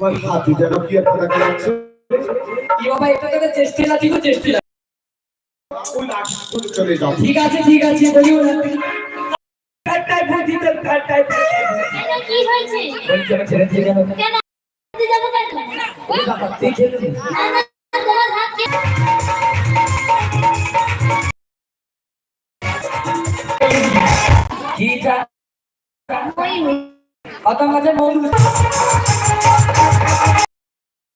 আমার হাতে যেন কি একটা দেখা যাচ্ছে? কি বাবা এটা চেষ্টা না ঠিক চেষ্টা লাঠি চলে যাও। ঠিক আছে ঠিক আছে বলি ওরা কাটাই বুদ্ধি তো কাটাই কি হয়েছে? বলছি আমি ছেড়ে দিয়ে গেল? কেন হাঁটতে কেন? ওই বাবা দেখে নে। না না তোমার হাত কে কি যা ওই কত মাঝে মন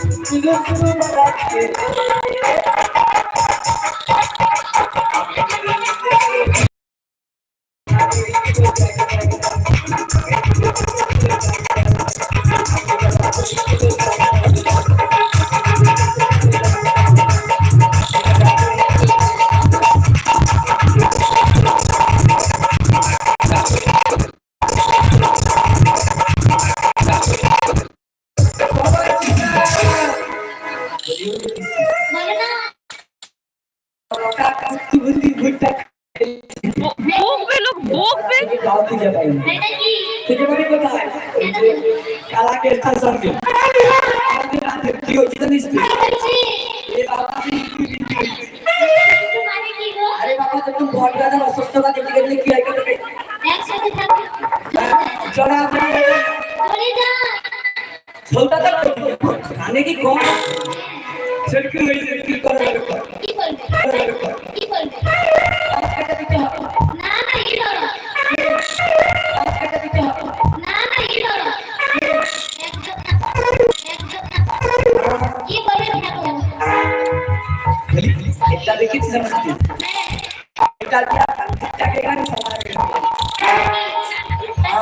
বলে মানে কি গো আরে বাবা তুমি ভয় পেয়ে অসুস্থতা কি হয় কি কম করবে কি করবে এটা আমার এটা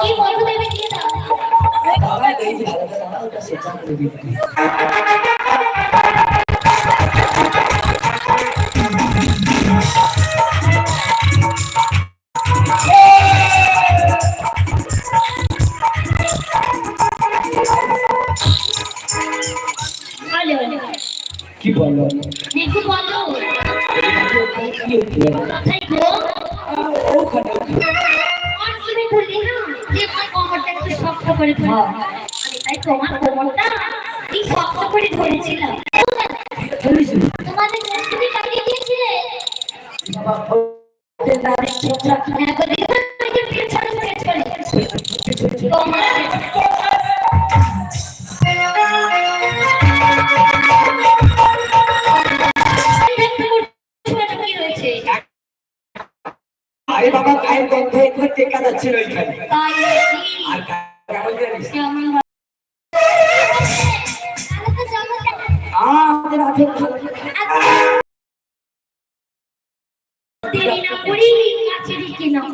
কি বলব দেবে দাও? ধরে আমি তাই তোমার কোমরটা এই শক্ত করে ধরেছিলাম তোমাদের তুমি কাটিয়ে দিয়েছিলে তোমার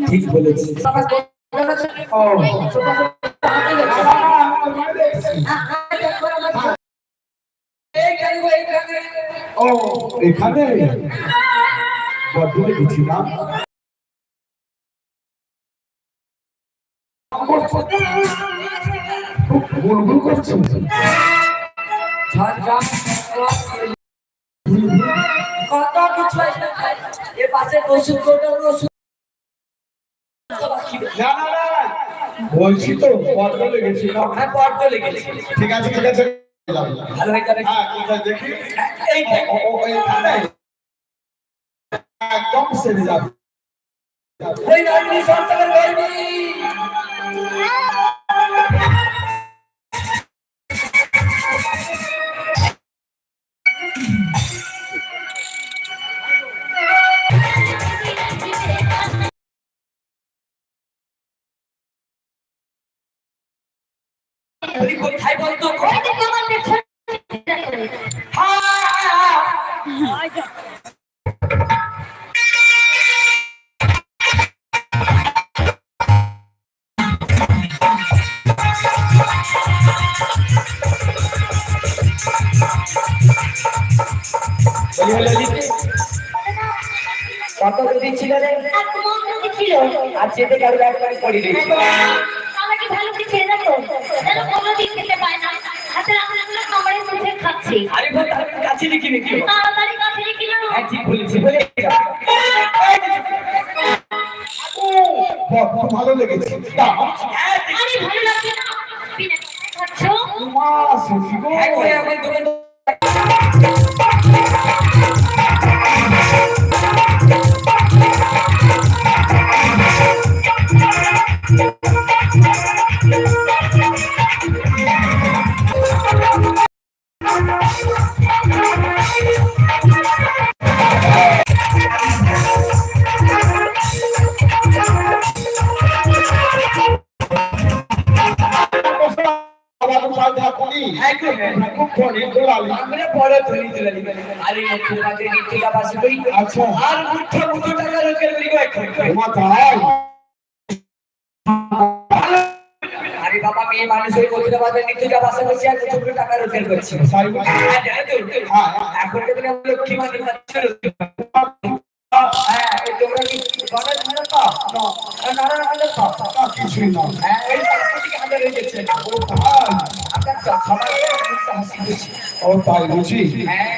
ঠিক বলেছিস। বাবা ও এখানে? বড্ড দেখেছি না? গুলগুল করছে কত কিছু এ পাশে ওষুধ করবে ওষুধ না না না বলছি তো বড্ড লেগেছি হ্যাঁ বড্ড লেগেছে ঠিক আছে ঠিক আছে। ভালো হয়ে যাবে হ্যাঁ কোথায় দেখি? এই একদম সেরে যাবে। ওই রাজনী সরকারের গর্বী তুমি কোথায় কত দিন রে? আর যেতে গেল একবার পড়ি দিয়েছিল আমাকে ভালো করে খেয়ে দেখো যেন কোনোদিন খেতে পায় না। হাতে রাখলে আমরা খাবারের খাচ্ছি। আরে বল তাহলে কাছে দেখি নাকি তাড়াতাড়ি কাছে রেখে নাও হ্যাঁ ঠিক বলেছি বলে ভালো লেগেছে। আরে ভালো লাগছে না। বিনা পয়সায় মা সখী গো একবারে আমার দোকান আরে আচ্ছা। আর মুঠো মুঠো টাকা রোজগার করি এখন। মা তাই আরে বাবা মেয়ে মানুষ ওই নিত্যটা পাশে বসে আর মুঠো মুঠো টাকা রোজগার করছি। হ্যাঁ, তো? হ্যাঁ। এখন তো লক্ষ্মী মানে হ্যাঁ তোমরা কি গণেশ ভালো পাও নারায়ণ ভালো পাও কিছুই না। হ্যাঁ এই সরস্বতীকে হাতে রয়ে গেছে আপনার সবাই হাসি খুশি ও তাই বুঝি। হ্যাঁ।